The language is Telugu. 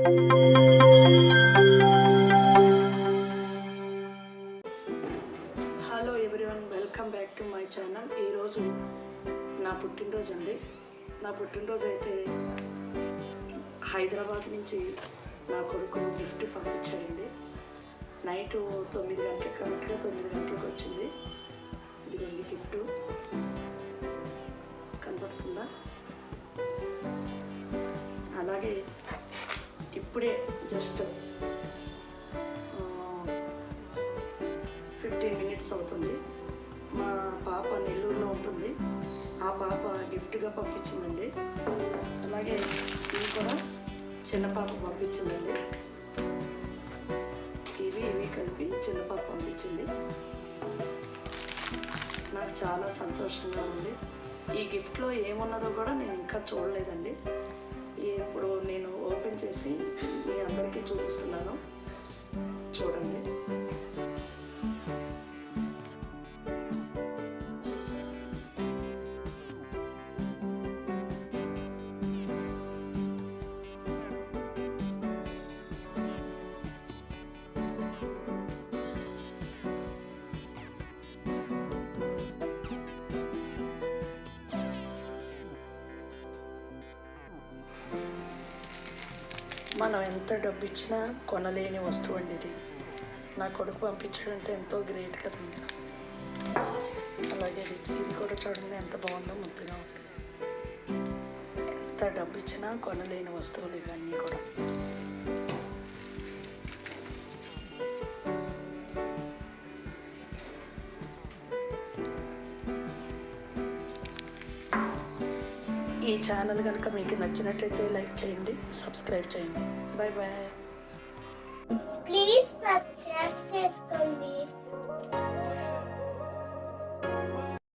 Hello everyone welcome back to my channel ఈరోజు నా పుట్టినరోజు అండి. నా పుట్టినరోజు అయితే హైదరాబాద్ నుంచి నా కొడుకు గిఫ్ట్ పంపించారండి. నైట్ తొమ్మిది గంటలకు కరెక్ట్గా తొమ్మిది ఇప్పుడే జస్ట్ ఫిఫ్టీన్ మినిట్స్ అవుతుంది. మా పాప నెల్లూరులో ఉంటుంది. ఆ పాప గిఫ్ట్గా పంపించిందండి. అలాగే ఇవి కూడా చిన్న పాప పంపించిందండి. ఇవి ఇవి కలిపి చిన్న పాప పంపించింది. నాకు చాలా సంతోషంగా ఉంది. ఈ గిఫ్ట్లో ఏమున్నదో కూడా నేను ఇంకా చూడలేదండి. ఇప్పుడు నేను ఓపెన్ చేసి చూపిస్తున్నాను మనం ఎంత డబ్బు ఇచ్చినా కొనలేని వస్తువు అండి ఇది. నా కొడుకు పంపించాడంటే ఎంతో గ్రేట్ కదండి అలాగే ఇది ఇది కూడా చూడండి ఎంత బాగుందో ముద్దుగా ఉంది. ఎంత డబ్బు ఇచ్చినా కొనలేని వస్తువులు ఇవన్నీ కూడా. ఈ ఛానల్ కనుక మీకు నచ్చినట్లయితే లైక్ చేయండి సబ్స్క్రైబ్ చేయండి. బాయ్ బాయ్ ప్లీజ్ సబ్స్క్రైబ్ చేసుకోండి.